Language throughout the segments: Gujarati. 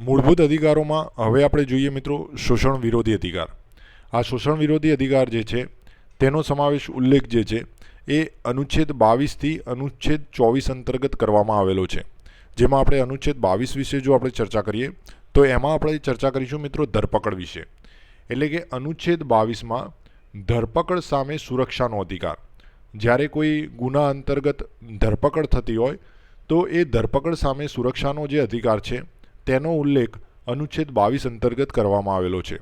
મૂળભૂત અધિકારોમાં હવે આપણે જોઈએ મિત્રો શોષણ વિરોધી અધિકાર. આ શોષણ વિરોધી અધિકાર જે છે, તેનો સમાવેશ ઉલ્લેખ જે છે, એ અનુચ્છેદ બાવીસથી અનુચ્છેદ ચોવીસ અંતર્ગત કરવામાં આવેલો છે. જેમાં આપણે અનુચ્છેદ બાવીસ વિશે જો આપણે ચર્ચા કરીએ, તો એમાં આપણે ચર્ચા કરીશું મિત્રો ધરપકડ વિશે. એટલે કે અનુચ્છેદ બાવીસમાં ધરપકડ સામે સુરક્ષાનો અધિકાર. જ્યારે કોઈ ગુના અંતર્ગત ધરપકડ થતી હોય, તો એ ધરપકડ સામે સુરક્ષાનો જે અધિકાર છે તેનો ઉલ્લેખ અનુચ્છેદ બાવીસ અંતર્ગત કરવામાં આવેલો છે,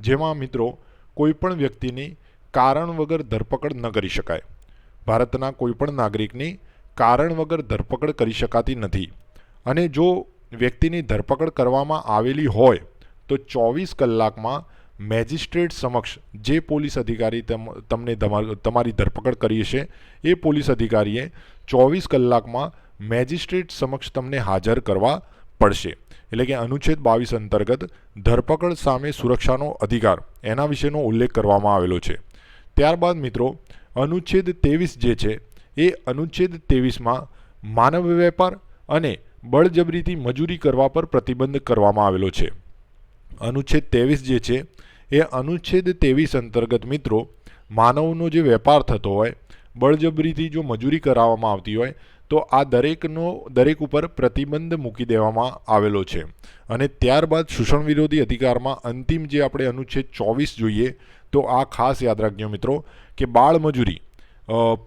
જેમાં મિત્રો કોઈપણ વ્યક્તિની કારણ વગર ધરપકડ ન કરી શકાય. ભારતના કોઈપણ નાગરિકની કારણ વગર ધરપકડ કરી શકાતી નથી. અને જો વ્યક્તિની ધરપકડ કરવામાં આવેલી હોય, તો ચોવીસ કલાકમાં મેજિસ્ટ્રેટ સમક્ષ જે પોલીસ અધિકારી તમ, તમને તમા- તમારી ધરપકડ કરી છે એ પોલીસ અધિકારીએ ચોવીસ કલાકમાં મેજિસ્ટ્રેટ સમક્ષ તમને હાજર કરવા પડશે. એટલે કે અનુચ્છેદ બાવીસ અંતર્ગત ધરપકડ સામે સુરક્ષાનો અધિકાર, એના વિશેનો ઉલ્લેખ કરવામાં આવેલો છે. ત્યારબાદ મિત્રો, અનુચ્છેદ ત્રેવીસ જે છે, એ અનુચ્છેદ ત્રેવીસમાં માનવ વેપાર અને બળજબરીથી મજૂરી કરવા પર પ્રતિબંધ કરવામાં આવેલો છે. અનુચ્છેદ ત્રેવીસ જે છે, એ અનુચ્છેદ ત્રેવીસ અંતર્ગત મિત્રો, માનવનો જે વેપાર થતો હોય બળજબરીથી જો મજૂરી કરાવવામાં આવતી હોય, તો આ દરેકનો, દરેક ઉપર પ્રતિબંધ મૂકી દેવામાં આવેલો છે. અને ત્યારબાદ શોષણ વિરોધી અધિકારમાં અંતિમ જે આપણે અનુચ્છેદ ચોવીસ જોઈએ, તો આ ખાસ યાદ રાખજો મિત્રો, કે બાળ મજૂરી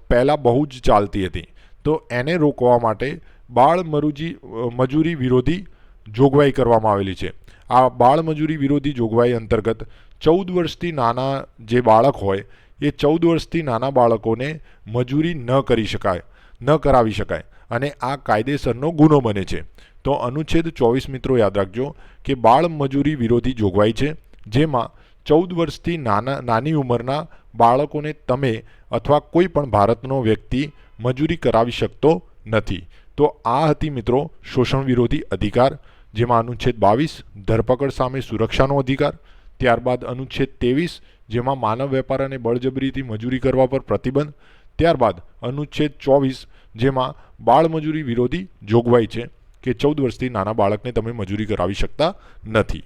પહેલાં બહુ જ ચાલતી હતી. તો એને રોકવા માટે બાળ મરુજી મજૂરી વિરોધી જોગવાઈ કરવામાં આવેલી છે. આ બાળ મજૂરી વિરોધી જોગવાઈ અંતર્ગત ચૌદ વર્ષથી નાના જે બાળક હોય એ ચૌદ વર્ષથી નાના બાળકોને મજૂરી ન કરી શકાય, ન કરાવી શકાય અને આ કાયદેસરનો ગુનો બને છે. તો અનુચ્છેદ ચોવીસ મિત્રો યાદ રાખજો કે બાળ મજૂરી વિરોધી જોગવાઈ છે, જેમાં ચૌદ વર્ષથી નાના, નાની ઉંમરના બાળકોને તમે અથવા કોઈ પણ ભારતનો વ્યક્તિ મજૂરી કરાવી શકતો નથી. તો આ હતી મિત્રો શોષણ વિરોધી અધિકાર, જેમાં અનુચ્છેદ બાવીસ ધરપકડ સામે સુરક્ષાનો અધિકાર, ત્યારબાદ અનુચ્છેદ ત્રેવીસ જેમાં માનવ વેપાર અને બળજબરીથી મજૂરી કરવા પર પ્રતિબંધ, ત્યારબાદ અનુચ્છેદ ચોવીસ, જેમાં બાળમજૂરી વિરોધી જોગવાઈ છે કે ચૌદ વર્ષથી નાના બાળકને તમે મજૂરી કરાવી શકતા નથી.